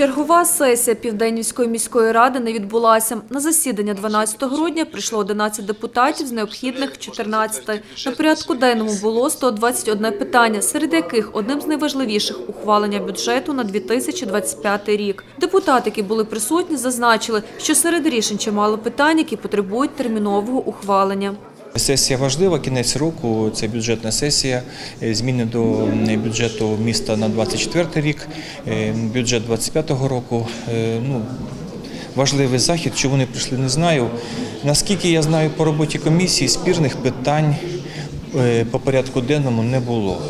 Чергова сесія Південнівської міської ради не відбулася. На засідання 12 грудня прийшло 11 депутатів з необхідних 14. На порядку денному було 121 питання, серед яких одним з найважливіших – ухвалення бюджету на 2025 рік. Депутати, які були присутні, зазначили, що серед рішень чимало питань, які потребують термінового ухвалення. Сесія важлива, кінець року це бюджетна сесія. Е, Зміни до бюджету міста на 24 рік, е, бюджет 25-го року. Е, Ну, важливий захід. Чому не прийшли, не знаю. Наскільки я знаю по роботі комісії, спірних питань по порядку денному не було.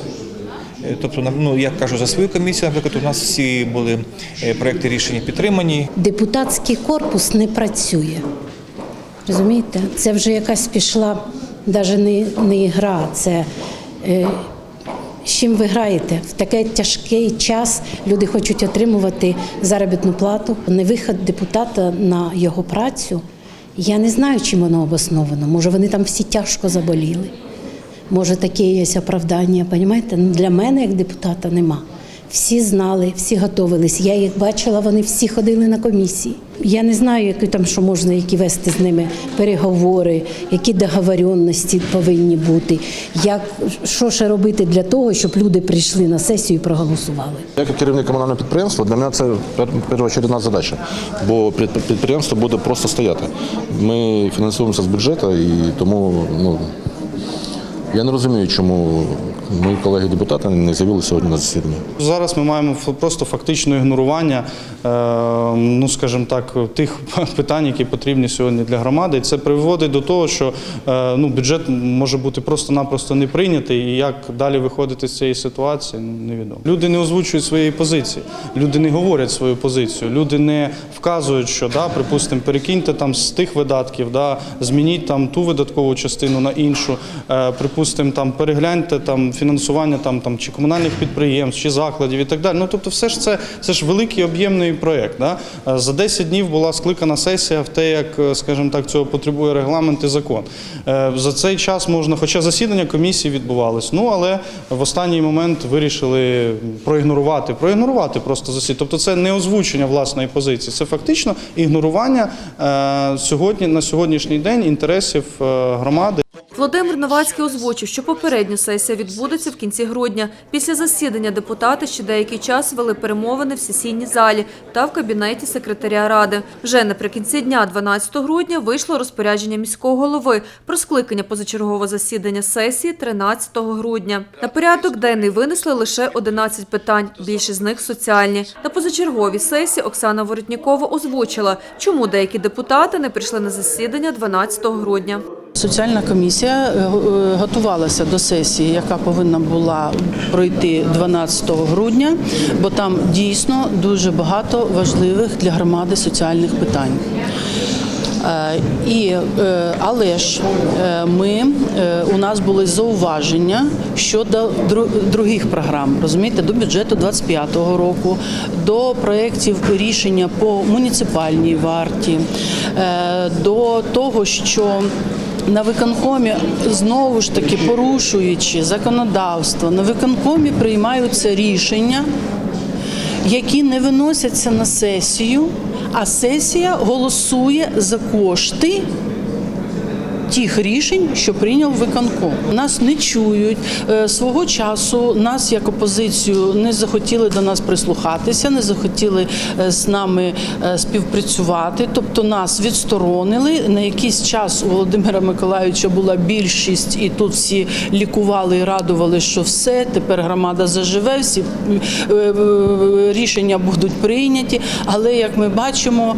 Тобто, ну я кажу за свою комісію, наприклад, у нас всі були проекти рішення підтримані. депутатський корпус не працює. Розумієте? Це вже якась пішла навіть не, не гра, це е, з чим ви граєте? В такий тяжкий час люди хочуть отримувати заробітну плату. Невиход депутата на його працю. Я не знаю, чим воно обосновано. Може, вони там всі тяжко заболіли. Може, таке є оправдання. Понімаєте? Ну, для мене, як депутата, нема. Всі знали, всі готовились. Я їх бачила, вони всі ходили на комісії. Я не знаю, які там що можна, які вести з ними переговори, які договоренності повинні бути. Як що ще робити для того, щоб люди прийшли на сесію і проголосували. Як керівник комунального підприємства, для мене це пер- першочередна задача, бо підприємство буде просто стояти. Ми фінансуємося з бюджету і тому ну, я не розумію, чому мої колеги-депутати не з'явилися сьогодні на засіданні. Зараз ми маємо просто фактично ігнорування, е, ну скажімо так, тих питань, які потрібні сьогодні для громади. Це приводить до того, що е, ну, бюджет може бути просто-напросто не прийнятий, і як далі виходити з цієї ситуації, ну, невідомо. Люди не озвучують своєї позиції, люди не говорять свою позицію, люди не вказують, що да, припустимо, перекиньте там з тих видатків, да, змініть там ту видаткову частину на іншу, е, припустимо, там перегляньте там фінансування там, там чи комунальних підприємств, чи закладів і так далі. Ну тобто, все ж це, це ж великий об'ємний проєкт. Да? Е, За 10 днів була скликана сесія в те, як, е, скажімо так, цього потребує регламент і закон. Е, За цей час можна, хоча засідання комісії відбувалось, ну але в останній момент вирішили проігнорувати, проігнорувати просто засідання. Тобто це не озвучення власної позиції, це фактично ігнорування сьогодні на сьогоднішній день інтересів громади. Володимир Новацький озвучив, що попередня сесія відбудеться в кінці грудня. Після засідання депутати ще деякий час вели перемовини в сесійній залі та в кабінеті секретаря ради. Вже наприкінці дня, 12 грудня, вийшло розпорядження міського голови про скликання позачергового засідання сесії 13 грудня. На порядок денний винесли лише 11 питань, більшість з них соціальні. На позачерговій сесії Оксана Воротнікова озвучила, чому деякі депутати не прийшли на засідання 12 грудня. Соціальна комісія е, е, готувалася до сесії, яка повинна була пройти 12 грудня, бо там дійсно дуже багато важливих для громади соціальних питань. Е, але ж ми, у нас були зауваження щодо других програм, розумієте, до бюджету 25-го року, до проєктів рішення по муніципальній варті, до того, що на виконкомі знову ж таки порушуючи законодавство, на виконкомі приймаються рішення, які не виносяться на сесію, а сесія голосує за кошти. Тих рішень, що прийняв виконком, нас не чують Е, свого часу. Нас як опозицію не захотіли до нас прислухатися, не захотіли е, з нами е, співпрацювати. Тобто нас відсторонили. На якийсь час у Володимира Миколаївича була більшість, і тут всі лікували і радували, що все тепер громада заживе, всі рішення будуть прийняті. Але як ми бачимо,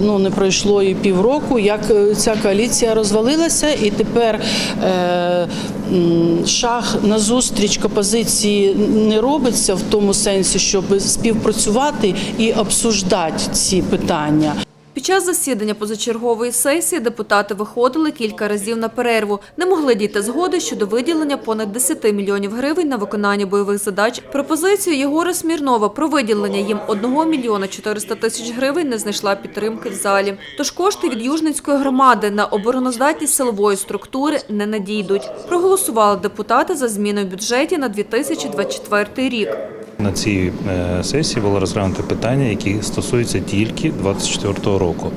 ну не пройшло і півроку, як ця коаліція розвалилася, і тепер е, м, шаг назустріч опозиції не робиться в тому сенсі, щоб співпрацювати і обсуждати ці питання. Під час засідання позачергової сесії депутати виходили кілька разів на перерву. Не могли дійти згоди щодо виділення понад 10 мільйонів гривень на виконання бойових задач. Пропозицію Єгора Смірнова про виділення їм 1 мільйона 400 тисяч гривень не знайшла підтримки в залі. Тож кошти від Южницької громади на обороноздатність силової структури не надійдуть. Проголосували депутати за зміни в бюджеті на 2024 рік. На цій е, сесії було розглянуто питання, які стосуються тільки 2024 року.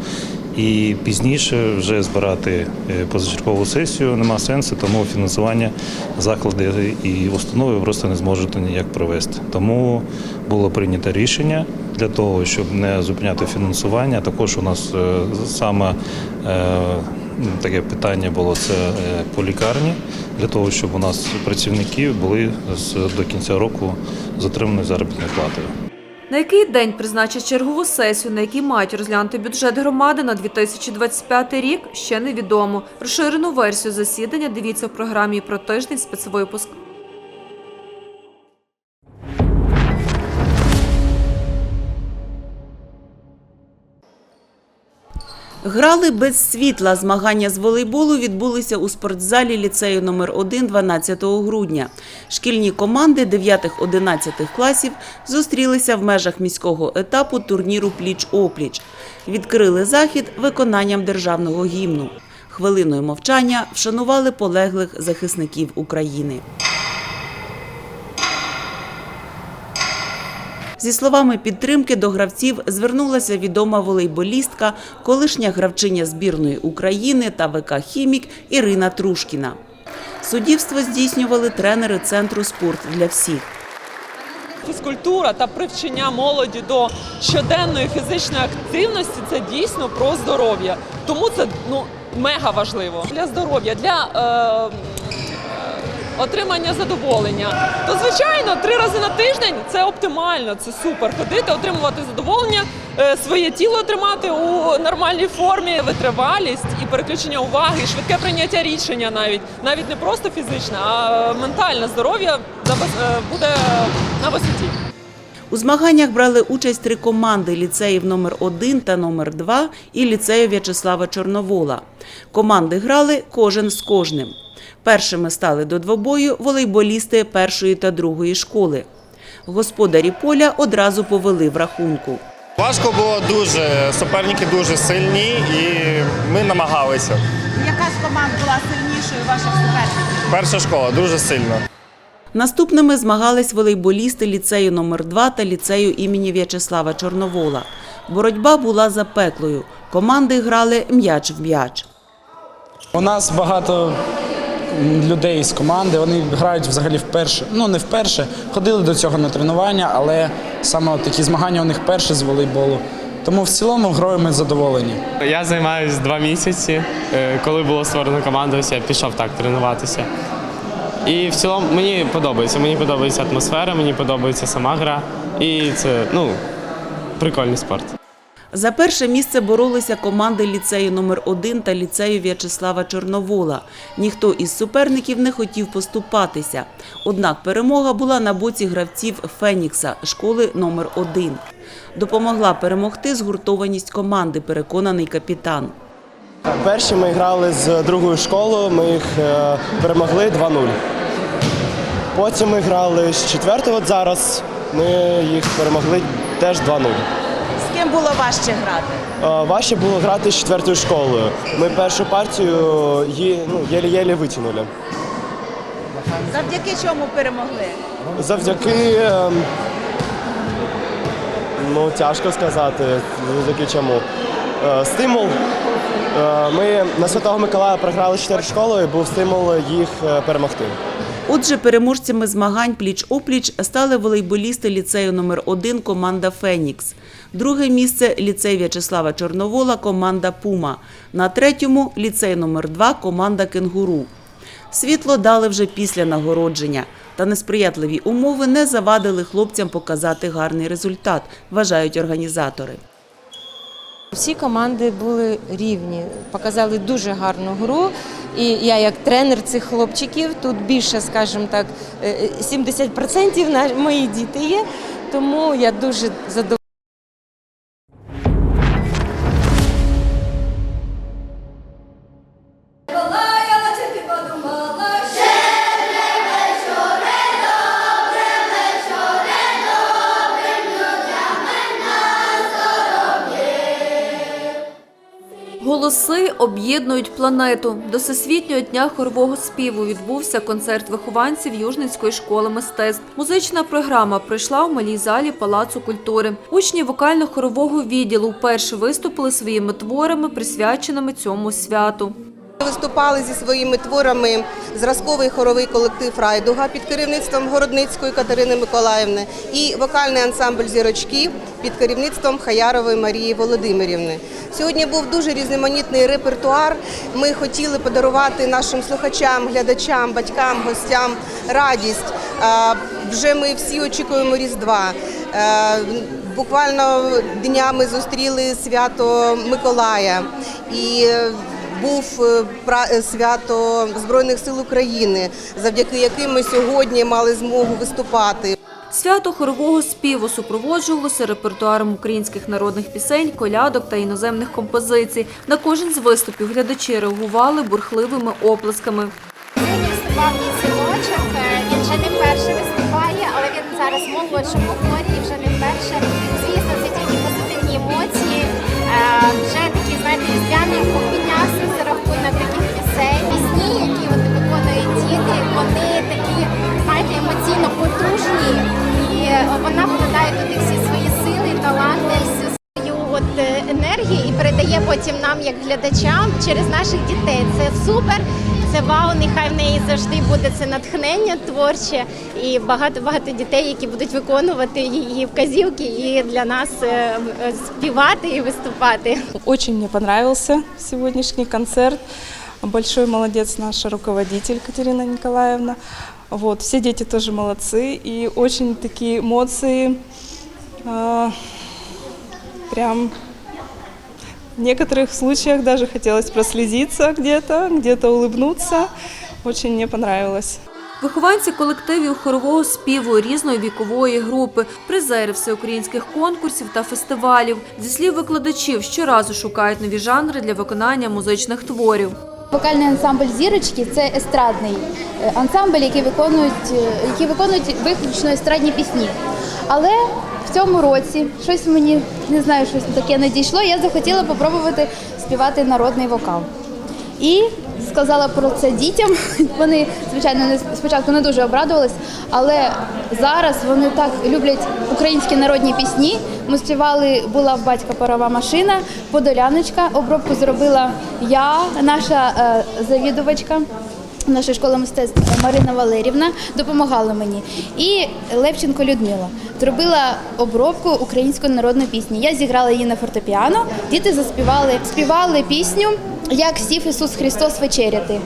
І пізніше вже збирати е, позачергову сесію нема сенсу, тому фінансування заклади і установи просто не зможуть ніяк провести. Тому було прийнято рішення для того, щоб не зупиняти фінансування. Також у нас е, саме таке питання було це е, по лікарні, для того, щоб у нас працівники були з до кінця року затримані заробітною платою. На який день призначать чергову сесію, на якій мають розглянути бюджет громади на 2025 рік, ще невідомо. Розширену версію засідання дивіться в програмі про тиждень спецвипуск. Грали без світла. Змагання з волейболу відбулися у спортзалі ліцею номер 1 12 грудня. Шкільні команди 9-11 класів зустрілися в межах міського етапу турніру Пліч-опліч. Відкрили захід виконанням державного гімну. Хвилиною мовчання вшанували полеглих захисників України. Зі словами підтримки до гравців звернулася відома волейболістка, колишня гравчиня збірної України та ВК Хімік Ірина Трушкіна. Суддівство здійснювали тренери центру спорт для всіх. Фізкультура та привчення молоді до щоденної фізичної активності це дійсно про здоров'я. Тому це ну мега важливо для здоров'я, для е, отримання задоволення. То звичайно, три рази на тиждень це оптимально, це супер. Ходити, отримувати задоволення, е, своє тіло тримати у нормальній формі, витривалість і переключення уваги, і швидке прийняття рішення навіть навіть не просто фізичне, а ментальне здоров'я е, буде на висоті. У змаганнях брали участь три команди ліцеїв номер 1 та номер 2 і ліцею В'ячеслава Чорновола. Команди грали кожен з кожним. Першими стали до двобою волейболісти першої та другої школи. Господарі поля одразу повели в рахунку. Важко було дуже, суперники дуже сильні і ми намагалися. Яка з команд була сильнішою ваших суперників? Перша школа дуже сильно. Наступними змагались волейболісти ліцею номер 2 та ліцею імені В'ячеслава Чорновола. Боротьба була запеклою. Команди грали м'яч в м'яч. У нас багато людей з команди, вони грають взагалі вперше. Ну не вперше, ходили до цього на тренування, але саме такі змагання у них перші з волейболу. Тому в цілому грою ми задоволені. Я займаюся два місяці. Е, Коли було створено команду, ось я пішов так тренуватися. І в цілому мені подобається. Мені подобається атмосфера, мені подобається сама гра. І це ну, прикольний спорт. За перше місце боролися команди ліцею номер 1 та ліцею В'ячеслава Чорновола. Ніхто із суперників не хотів поступатися. Однак перемога була на боці гравців Фенікса школи номер 1 Допомогла перемогти згуртованість команди, переконаний капітан. Перші ми грали з другою школою, ми їх е, перемогли 2-0. Потім ми грали з четвертою, от зараз ми їх перемогли теж 2-0. З ким було важче грати? Е, Важче було грати з четвертою школою. Ми першу партію її ну, єлі-єлі витягнули. Завдяки чому перемогли? Завдяки. ем, Ну, тяжко сказати, завдяки чому. Е, Стимул. Е, Ми на Святого Миколая програли чотири школи, і був стимул їх е, перемогти. Отже, переможцями змагань пліч-опліч стали волейболісти ліцею номер 1 команда Фенікс. Друге місце ліцей В'ячеслава Чорновола команда Пума. На третьому ліцей номер 2 команда Кенгуру. Світло дали вже після нагородження. Та несприятливі умови не завадили хлопцям показати гарний результат, вважають організатори. Всі команди були рівні, показали дуже гарну гру. І я, як тренер цих хлопчиків, тут більше, скажімо так, е, 70% на мої діти є, тому я дуже задоволена. Голоси об'єднують планету. До Всесвітнього дня хорового співу відбувся концерт вихованців Южницької школи мистецтв. Музична програма пройшла у малій залі Палацу культури. Учні вокально-хорового відділу вперше виступили своїми творами, присвяченими цьому святу. Виступали зі своїми творами зразковий хоровий колектив Райдуга під керівництвом Городницької Катерини Миколаївни і вокальний ансамбль зірочки під керівництвом Хаярової Марії Володимирівни. Сьогодні був дуже різноманітний репертуар. Ми хотіли подарувати нашим слухачам, глядачам, батькам, гостям радість. Вже ми всі очікуємо Різдва. Е, Буквально днями зустріли свято Миколая і е, був е, е, свято Збройних сил України, завдяки яким ми сьогодні мали змогу виступати. Свято хорового співу супроводжувалося репертуаром українських народних пісень, колядок та іноземних композицій. На кожен з виступів глядачі реагували бурхливими оплесками. Сьогодні виступав мій синочок. Е, Він вже не вперше виступає, але він зараз молодшому хорі і вже не вперше. Звісно, це тільки позитивні емоції. Вже такі, знаєте, різдвяний дух на таких пісень. Пісні, які от виконують діти, вони такі, знаєте, емоційно потужні. І е, вона вкладає туди всі свої сили, таланти, всю свою от е, енергію і передає потім нам, як глядачам, через наших дітей. Це супер. Це вау, нехай в неї завжди буде це натхнення творче і багато багато дітей, які будуть виконувати її вказівки, і для нас е, е, співати і виступати. Очень мне понравился сегодняшний концерт. Большой молодец наша руководитель Катерина Николаевна. Вот, все дети тоже молодцы. И очень такие эмоции. прям в некоторых случаях даже хотелось прослезиться где-то, где-то улыбнуться. Очень мне понравилось. Вихованці колективів хорового співу різної вікової групи, призери всеукраїнських конкурсів та фестивалів. Зі слів викладачів, щоразу шукають нові жанри для виконання музичних творів. Вокальний ансамбль зірочки це естрадний е, ансамбль, який виконують, е, які виконують виключно естрадні пісні. Але цьому році щось мені не знаю, щось таке надійшло. Я захотіла попробувати співати народний вокал. І сказала про це дітям. Вони, звичайно, не спочатку не дуже обрадувались, але зараз вони так люблять українські народні пісні. Ми співали була в батька парова машина, подоляночка. Обробку зробила я, наша е, завідувачка. Нашої школи мистецтв Марина Валерівна допомагала мені. І Левченко Людмила зробила обробку української народної пісні. Я зіграла її на фортепіано. Діти заспівали, співали пісню Як сів Ісус Христос вечеряти.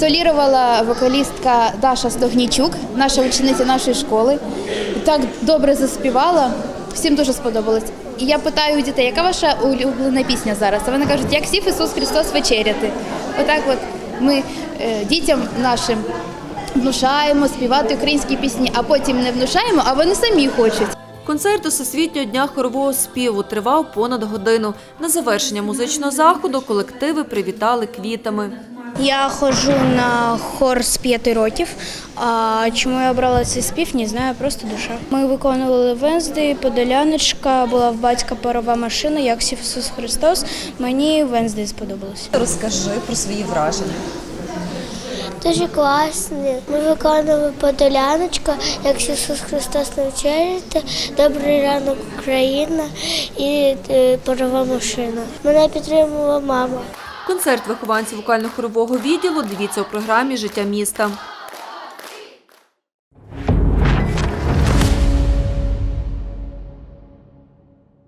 Солірувала вокалістка Даша Стогнічук, наша учениця нашої школи. Так добре заспівала. Всім дуже сподобалось. І я питаю у дітей, яка ваша улюблена пісня зараз? А вони кажуть, як сів Ісус Христос вечеряти. Отак от ми е, дітям нашим внушаємо співати українські пісні, а потім не внушаємо, а вони самі хочуть. Концерт Всесвітнього дня хорового співу тривав понад годину. На завершення музичного заходу колективи привітали квітами. Я ходжу на хор з п'яти років. А чому я обрала цей спів, не знаю, просто душа. Ми виконували Венсди, Подоляночка, була в батька парова машина, як сів Ісус Христос. Мені Венсди сподобалось. Розкажи про свої враження. Дуже класні. Ми виконували Подоляночка, як Ісус Христос навчаєте, Добрий ранок Україна і е, парова машина. Мене підтримувала мама. Концерт вихованців вокально-хорового відділу дивіться у програмі Життя міста.